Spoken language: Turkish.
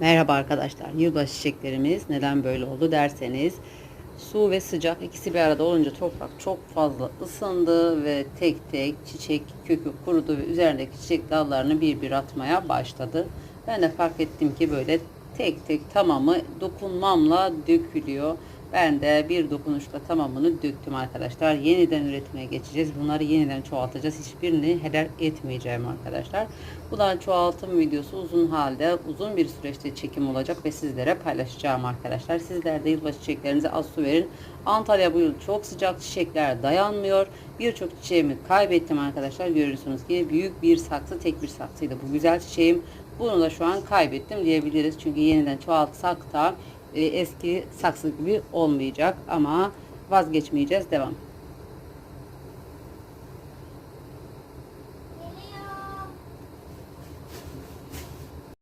Merhaba arkadaşlar. Yılbaşı çiçeklerimiz neden böyle oldu derseniz su ve sıcak ikisi bir arada olunca toprak çok fazla ısındı ve tek tek çiçek kökü kurudu ve üzerindeki çiçek dallarını bir bir atmaya başladı. Ben de fark ettim ki böyle tek tek tamamı dokunmamla dökülüyor. Ben de bir dokunuşla tamamını döktüm arkadaşlar. Yeniden üretime geçeceğiz. Bunları yeniden çoğaltacağız. Hiçbirini heder etmeyeceğim arkadaşlar. Bu da çoğaltım videosu uzun halde uzun bir süreçte çekim olacak ve sizlere paylaşacağım arkadaşlar. Sizler de yılbaşı çiçeklerinize az su verin. Antalya bu yıl çok sıcak çiçekler dayanmıyor. Birçok çiçeğimi kaybettim arkadaşlar. Görüyorsunuz ki büyük bir saksı tek bir saksıydı bu güzel çiçeğim. Bunu da şu an kaybettim diyebiliriz. Çünkü yeniden çoğaltsak da eski saksı gibi olmayacak ama vazgeçmeyeceğiz. Devam.